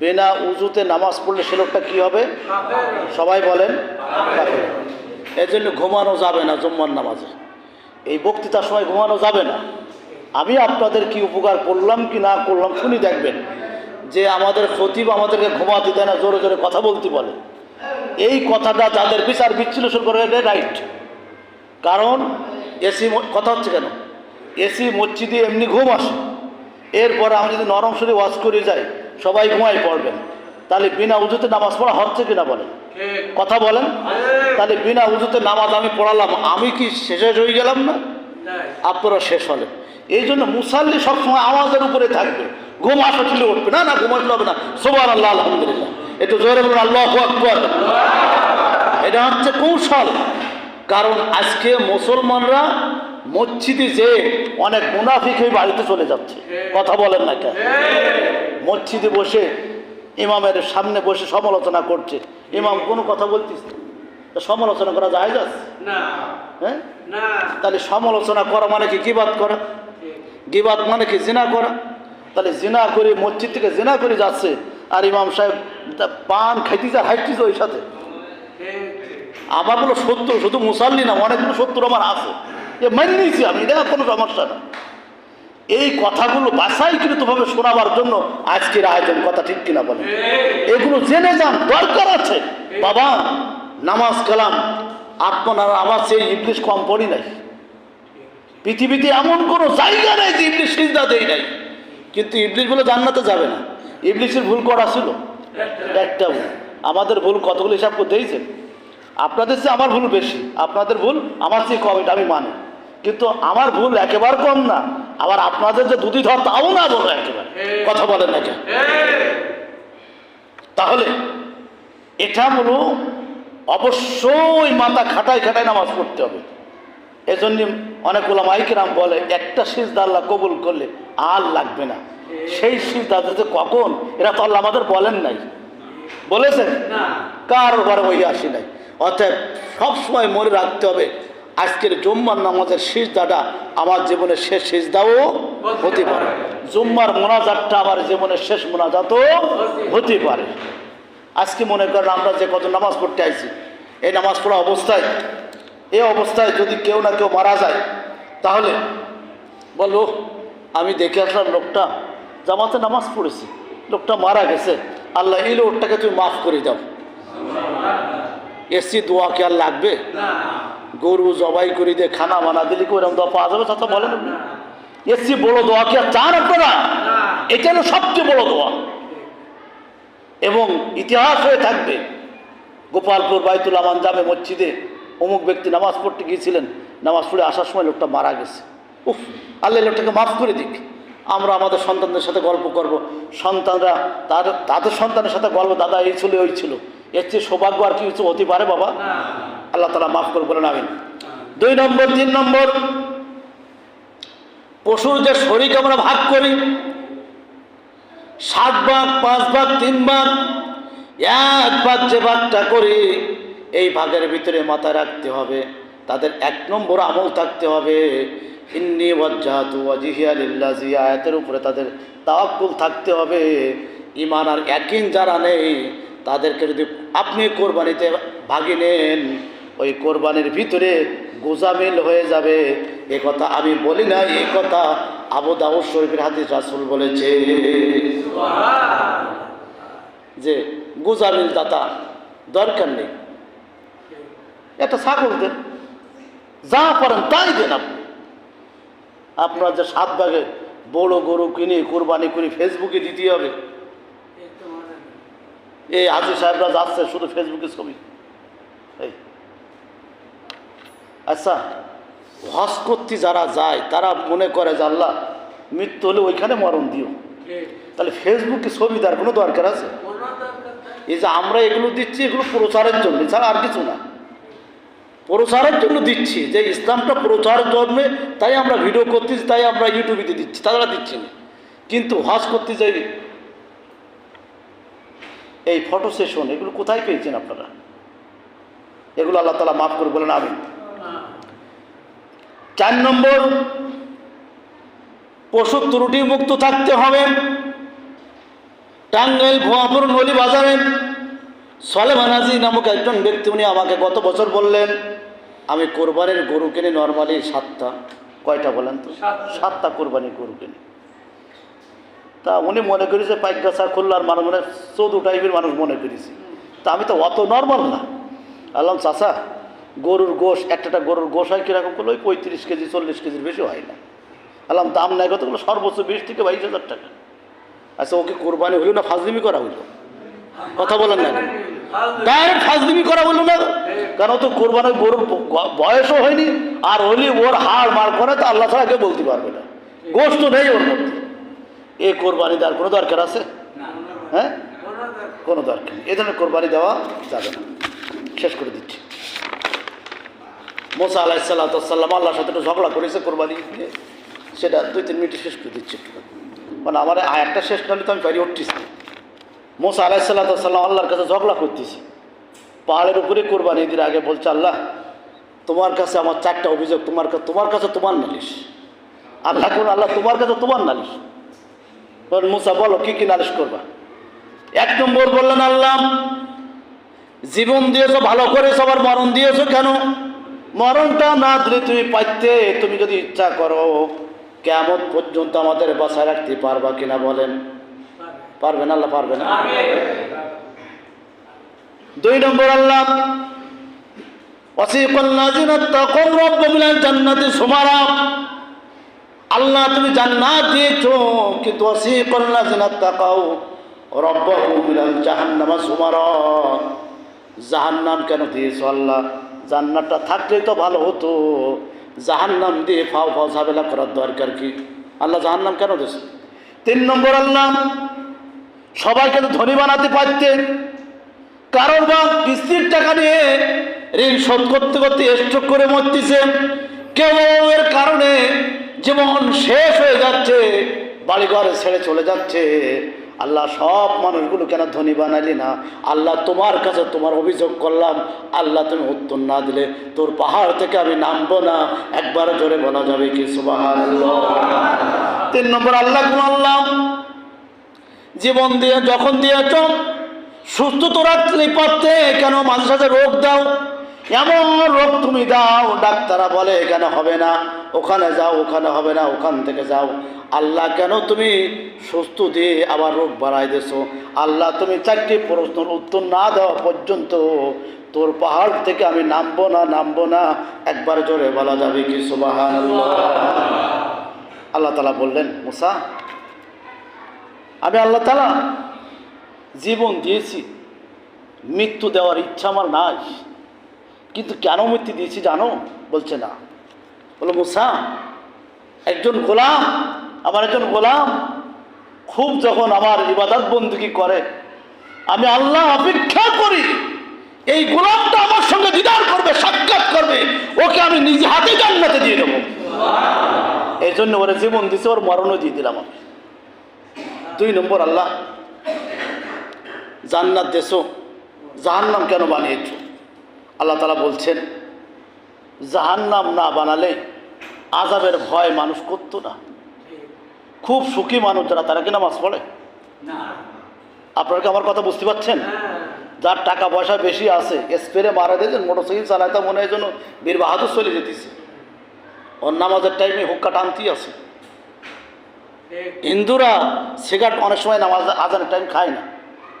বিনা উজুতে নামাজ পড়লে সে লোকটা কী হবে? সবাই বলেন। এর জন্য ঘুমানো যাবে না জুম্মার নামাজে। এই বক্তৃতার সময় ঘুমানো যাবে না। আমি আপনাদের কি উপকার করলাম কি না করলাম শুনি দেখবেন। যে আমাদের খতিব আমাদেরকে ঘুমাতে দেয় না, জোরে জোরে কথা বলতে বলে। এই কথাটা যাদের বিচার বিশ্লেষণ করে, এটা রাইট কারণ এসি কথা হচ্ছে কেন? এসি মসজিদে এমনি ঘুম আসে। এরপরে আমি যদি নরম শরীর ওয়াশ করে যাই সবাই ঘুমাই পড়বেন। তাহলে বিনা উজুতে নামাজ পড়া হচ্ছে কিনা বলেন? কথা বলেন। তাহলে বিনা উজুতে নামাজ আমি পড়ালাম, আমি কি শেষে হয়ে গেলাম না? আপনারা শেষ হলেন। এই জন্য মুসাল্লি সবসময় আমাদের উপরে থাকবে। ঘুম আসা তুলে উঠবে। না না, ঘুম আসলে হবে না। সোবার আল্লাহ আলহামদুলিল্লাহ। একটু জোরে বলুন, আল্লাহ এটা হচ্ছে কৌশল। কারণ আজকে মুসলমানরা মসজিদে যে অনেক মুনাফিক হয়ে বাড়িতে চলে যাচ্ছে। কথা বলেন না কেন? মসজিদে বসে ইমামের সামনে বসে সমালোচনা করছে। ইমাম কোনো কথা বলতিস সমালোচনা করা যায় না? হ্যাঁ? তাহলে সমালোচনা করা মানে কি গিবাদ করা? গিবাদ মানে কি জিনা করা? তাহলে জিনা করে মসজিদ থেকে জিনা করে যাচ্ছে। আর ইমাম সাহেব পান খাইতেছে হাইটিছে ওই সাথে। আমার বলো সত্য শুধু মুসাল্লি না অনেকগুলো সত্তর আমার আছে। এ মেনে নিয়েছি আমি এটা কোনো সমস্যা না। এই কথাগুলো বাসাইকৃতভাবে শোনাবার জন্য আজকের আয়োজন কথা ঠিক কিনা বলে? এগুলো জেনে যান দরকার আছে। বাবা নামাজ কালাম আপনার আমার সেই ইংলিশ কম পড়ি নাই। পৃথিবীতে এমন কোনো জায়গা নেই যে ইংলিশ সিজদা দেই নাই। কিন্তু ইংলিশ বলে জান্নাতে যাবে না। ইংলিশের ভুল করা ছিল? একটা ভুল। আমাদের ভুল কতগুলো হিসাব করে দিয়েছেন আপনাদের চেয়ে আমার ভুল বেশি। আপনাদের ভুল আমার চেয়ে কম এটা আমি মানি। কিন্তু আমার ভুল একেবারে কম না। আবার আপনাদের যে দুধি ধর তাও না বলো একেবারে। কথা বলেন না তাহলে এটা হলো অবশ্যই মাথা খাটায় খাটায় নামাজ পড়তে হবে। এজন্য অনেক ওলামাইকেরাম বলে একটা সিজদা আল্লাহ কবুল করলে আর লাগবে না। সেই সিজদা যাতে কখন? এরা তো আল্লাহ আমাদের বলেন নাই। বলেছেন? না। কার ঘরে ওই আসি নাই। অতএব সবসময় মনে রাখতে হবে আজকের জুম্মার নামাজের সিজদাটা আমার জীবনের শেষ সিজদাও হতে পারে। জুম্মার মোনাজাতটা আমার জীবনের শেষ মোনাজাতও হতে পারে। আজকে মনে করেন আমরা যে কত নামাজ পড়তে আইছি, এই নামাজ পড়া অবস্থায়, এই অবস্থায় যদি কেউ না কেউ মারা যায়, তাহলে বলো, আমি দেখে আসলাম লোকটা জামাতে নামাজ পড়েছি, লোকটা মারা গেছে। আল্লাহ, এই লোকটাকে তুমি মাফ করে দাও। এসি দোয়া কি আর লাগবে? গরু জবাই করে দিয়ে খানা বানা দিলে কি ওরকম দোয়া পাওয়া যাবে চাচা বলেন আপনি। বড় দোয়া কি আর চান আপনারা? এটা হলো সবচেয়ে বড় দোয়া। এবং ইতিহাস হয়ে থাকবে। গোপালপুর বাইতুল আমান জামে মসজিদে অমুক ব্যক্তি নামাজ পড়তে গিয়েছিলেন, নামাজ পড়ে আসার সময় লোকটা মারা গেছে। উফ, আল্লাহ লোকটাকে মাফ করে দিক। আমরা আমাদের সন্তানদের সাথে গল্প করব। সন্তানরা, তার, তাদের সন্তানের সাথে গল্প, দাদা এই ছিল, ওই ছিল। এর চেয়ে সৌভাগ্য আর কি কিছু হতে পারে বাবা? আল্লাহ তালা মাফ করে বলেন, আমিন। দুই নম্বর, তিন নম্বর, পশুর যে শরীর আমরা ভাগ করি, সাত ভাগ, পাঁচ ভাগ, তিন ভাগ, এক ভাগ যে ভাগটা করি, এই ভাগের ভিতরে মাথায় রাখতে হবে, তাদের এক নম্বর আমল থাকতে হবে। ইন্নি ওয়াজ্জাহাতু ওয়াজিহিয়া লিল্লাজি আয়াতের উপরে তাদের তাওয়াক্কুল থাকতে হবে। ইমান আর একই যারা নেই, তাদেরকে যদি আপনি কোরবানিতে ভাগি নেন ওই কোরবানির ভিতরে গোজামিল হয়ে যাবে। এ কথা আমি বলি না এই কথা আবু দাউদ শরীফের হাদিস রাসুল বলেছে। যে গোজামিল দাতা দরকার নেই। একটা ছাগল দেন যা পারেন তাই দেন আপনি। আপনার যে সাত ভাগে বড় গরু কিনে কোরবানি করে ফেসবুকে দিতে হবে। এই তো মনে নেই। এই হাজি সাহেবরা যাচ্ছে শুধু ফেসবুকে ছবি এই আচ্ছা হজ করতে যারা যায়, তারা মনে করে যে আল্লাহ, মৃত্যু হলে ওইখানে মরণ দিও তাহলে ফেসবুকে ছবি দেওয়ার কোনো দরকার আছে। এই যে আমরা এগুলো দিচ্ছি, এগুলো প্রচারের জন্য ছাড়া আর কিছু না প্রচারের জন্য দিচ্ছি, যে ইসলামটা প্রচারের জন্যে, তাই আমরা ভিডিও করতেছি, তাই আমরা ইউটিউবে দিচ্ছি তাছাড়া দিচ্ছি না কিন্তু হজ করতে যাই, এই ফটো সেশন এগুলো কোথায় পেয়েছেন আপনারা এগুলো আল্লাহ তালা মাফ করে বলেন আমি। চার নম্বর পশু ত্রুটি মুক্ত থাকতে হবে। টাঙ্গাইল ভুয়াপুর নলি বাজারে সলেমান হাজি নামক একজন ব্যক্তি উনি আমাকে গত বছর বললেন আমি কোরবানির গরু কিনি নর্মালি সাতটা। কয়টা বলেন তো? সাতটা। কোরবানির গরু কিনি। তা উনি মনে করেছে পাইকাসা খুললার মানুষ মানে চৌধু টাইপের মানুষ মনে করেছে। তা আমি তো অত নর্মাল না। আল্লাহ চাষা গরুর গোশ একটা গরুর গোশ হয় কীরকম করল ওই পঁয়ত্রিশ কেজি, চল্লিশ কেজির বেশি হয় না। আল্লাহ দাম নেয় কতগুলো? সর্বোচ্চ বিশ থেকে বাইশ হাজার টাকা। আচ্ছা ওকে কোরবানি হইল না ফাজলিমি করা হইল? কথা বলেন না। ডাইরেক্ট ফাজলিমি করা হইল না? কারণ তো কোরবানির গরুর বয়সও হয়নি, আর হলি ওর হাড় মার করে তো আল্লাহ ছাড়া কেউ বলতে পারবে না। গোষ্ঠ নেই ওর মধ্যে। এ কোরবানি দেওয়ার কোনো দরকার আছে? হ্যাঁ? কোনো দরকার নেই। এ ধরনের কোরবানি দেওয়া যাবে না। শেষ করে দিচ্ছি। মোসা আলাহ সাল্লাম আল্লাহর সাথে একটু ঝগড়া করেছে, কোরবানি দিয়ে। সেটা দুই, তিন মিনিটে শেষ করে দিচ্ছি একটু। মানে আমার আয়াতটা শেষ করলে তো আমি পারি উঠতেছি। মোসা আলাহ সাল্লাম আল্লাহর কাছে ঝগড়া করতেছি। পাহাড়ের উপরে কোরবানি ঈদের আগে বলছে, আল্লাহ, তোমার কাছে আমার চারটা অভিযোগ, তোমার কাছে তোমার কাছে তোমার নালিশ। আল্লাহ কোন আল্লাহ তোমার কাছে তোমার নালিশ। মুসা, বলো, কি কি নালিশ করবা? এক নম্বর বললেন, আল্লাহ, জীবন দিয়েছ, ভালো করেছ, আবার মরণ দিয়েছ কেন? মরণটা না দিলে তুমি পাইতে, তুমি যদি ইচ্ছা করো কেমন পর্যন্ত আমাদের বাসায় রাখতে পারবা কিনা বলেন। পারবেন, আল্লাহ পারবেন। দুই নম্বর আল্লাহ আল্লাহ, তুমি জান্নাত কিন্তু জাহান্নামা সুমারা। জাহান্নাম কেন দিয়েছ আল্লাহ? জান্নাতটা থাকলেই তো ভালো হতো। জাহান্নাম দিয়ে ফাও ফাও ঝামেলা করার দরকার কি? আল্লাহ জাহান্নাম কেন দিয়েছে তিন নম্বর আল্লাহ সবাইকে তো ধনী বানাতে পারতেন কারণ বা কিস্তির টাকা নিয়ে ঋণ শোধ করতে করতে স্ট্রোক করে মরতেছে। কেউ এর কারণে জীবন শেষ হয়ে যাচ্ছে, বাড়িঘরে ছেড়ে চলে যাচ্ছে। আল্লাহ সব মানুষগুলো কেন ধনী বানালি না? আল্লাহ তোমার কাছে তোমার অভিযোগ করলাম। আল্লাহ তুমি উত্তর না দিলে তোর পাহাড় থেকে আমি নামবো না। একবার জোরে বলা যাবে কি? সুবাহ তিন নম্বর, আল্লাহ আল্লাহ জীবন দিয়ে যখন দিয়েছ, সুস্থ তো রাখলে পারতে কেন সাথে রোগ দাও? এমন রোগ তুমি দাও, ডাক্তাররা বলে কেন হবে না, ওখানে যাও, ওখানে হবে না, ওখান থেকে যাও। আল্লাহ কেন তুমি সুস্থ দিয়ে আবার রোগ বাড়াই দেছো আল্লাহ তুমি চারটি প্রশ্নের উত্তর না দেওয়া পর্যন্ত তোর পাহাড় থেকে আমি নামবো না নামবো না, একবার জোরে বলা যাবে কি সুবাহান আল্লাহ তালা বললেন, মুসা, আমি আল্লাহ তালা জীবন দিয়েছি, মৃত্যু দেওয়ার ইচ্ছা আমার নাই। কিন্তু কেন মৃত্যু দিয়েছি জানো? বলছে না। বলো, মুসা, একজন গোলাম, আমার একজন গোলাম, খুব যখন আমার ইবাদত বন্দুকি করে, আমি আল্লাহ অপেক্ষা করি, এই গোলামটা আমার সঙ্গে দিদার করবে, সাক্ষাৎ করবে, ওকে আমি নিজে হাতে জান্নাতে দিয়ে দেবো। এই জন্য ওরা জীবন দিছে, ওর মরণও দিয়ে দিলাম আমি। দুই নম্বর আল্লাহ, জান্নাত দেশো জাহান্নাম কেন বানিয়েছ? আল্লাহ তালা বলছেন জাহান্নাম না বানালে আজাবের ভয় মানুষ করতো না। খুব সুখী মানুষ যারা তারা কি নামাজ পড়ে? আপনারা কি আমার কথা বুঝতে পারছেন? যার টাকা পয়সা বেশি আছে স্প্রে মারা দিয়েছেন মোটরসাইকেল চালাতে মনে হয় যেন বীর বাহাদুর চলে যেতেছে। ওর নামাজের টাইমে হুক্কা টানতেই আছে। হিন্দুরা সিগারেট অনেক সময় নামাজ আজানের টাইম খায় না।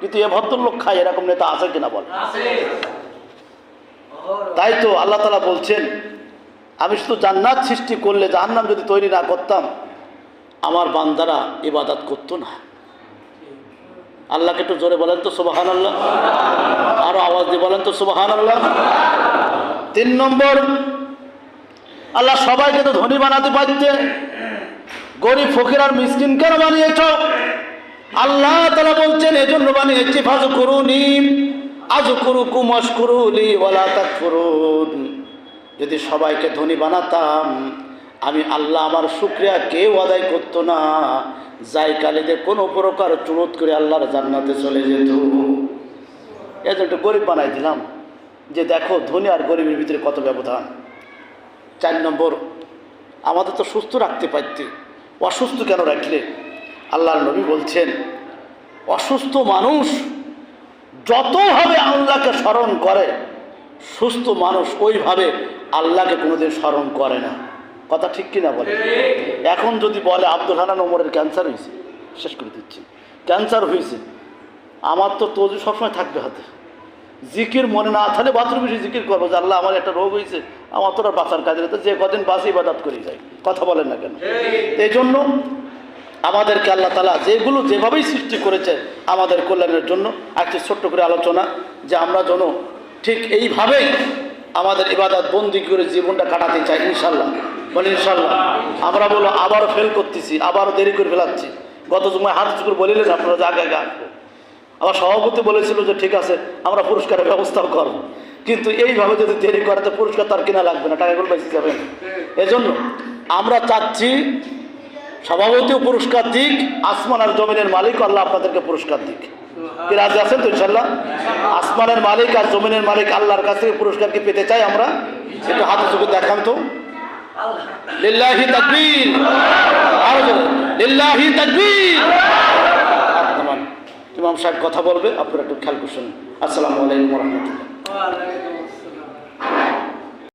কিন্তু এ ভদ্রলোক খায় এরকম নেতা আছে কিনা বল তাই তো আল্লাহ তালা বলছেন, আমি শুধু জান্নাত সৃষ্টি করলে, জাহান্নাম যদি তৈরি না করতাম, আমার বান্দারা ইবাদত করতো না। আল্লাহকে একটু জোরে বলেন তো সুবাহান আল্লাহ আরও আওয়াজ দিয়ে বলেন তো সুবাহান আল্লাহ তিন নম্বর, আল্লাহ সবাইকে তো ধনী বানাতে পারছে গরিব, ফকির আর মিসকিন কেন বানিয়েছ? আল্লাহ তালা বলছেন, এজন্য বানিয়েছি ফাজ করুনি আজ করু কুমাস করুলি ওলা তাক করুন যদি সবাইকে ধনী বানাতাম, আমি আল্লাহ আমার শুক্রিয়া কেউ আদায় করতো না। যাই কালিতে কোনো প্রকার চুরত করে আল্লাহর জান্নাতে চলে যেত। এজন্য একটু গরিব বানাই দিলাম। যে দেখো, ধনী আর গরিবের ভিতরে কত ব্যবধান। চার নম্বর, আমাদের তো সুস্থ রাখতে পারতে। অসুস্থ কেন রাখলে? আল্লাহর নবী বলছেন, অসুস্থ মানুষ যতভাবে আল্লাহকে স্মরণ করে সুস্থ মানুষ ওইভাবে আল্লাহকে কোনোদিন স্মরণ করে না। কথা ঠিক কিনা বলে? এখন যদি বলে আব্দুল হানান ওমরের ক্যান্সার হয়েছে শেষ করে দিচ্ছি। ক্যান্সার হয়েছে আমার তো তজু সবসময় থাকবে হাতে। জিকির মনে না থাকলে বাথরুম এসে জিকির করব যে আল্লাহ আমার একটা রোগ হয়েছে আমার তো আর বাঁচার কাজে যে কদিন বাঁচি ইবাদত করে যায় কথা বলেন না কেন? এই জন্য আমাদেরকে আল্লাহ তালা যেগুলো যেভাবেই সৃষ্টি করেছে আমাদের কল্যাণের জন্য একটি ছোট্ট করে আলোচনা যে আমরা যেন ঠিক এইভাবেই আমাদের ইবাদত বন্দি করে জীবনটা কাটাতে চাই ইনশাল্লাহ বলি ইনশাল্লাহ আমরা বলো আবারও ফেল করতেছি আবারও দেরি করে ফেলাচ্ছি। গত সময় হাত চুকুর বলিলেন আপনারা যে আগে আগে আমার সভাপতি বলেছিল যে, ঠিক আছে, আমরা পুরস্কারের ব্যবস্থাও করব। কিন্তু এইভাবে যদি দেরি করে, তো পুরস্কার তার কিনা লাগবে না। টাকাগুলো বেশি যাবে? এজন্য আমরা চাচ্ছি সভাপতিও পুরস্কার দিক, আসমান আর জমিনের মালিক, আল্লাহ আপনাদেরকে পুরস্কার দিক। কি রাজি আছেন তো ইনশাল্লাহ আসমানের মালিক আর জমিনের মালিক আল্লাহর কাছ থেকে পুরস্কার কি পেতে চাই আমরা? একটু হাতে চোখে দেখান তো। লিল্লাহি ইমাম সাহেব কথা বলবে, আপনারা একটু খেয়াল করছেন। আসসালামু আলাইকুম রহমতুল্লাহ।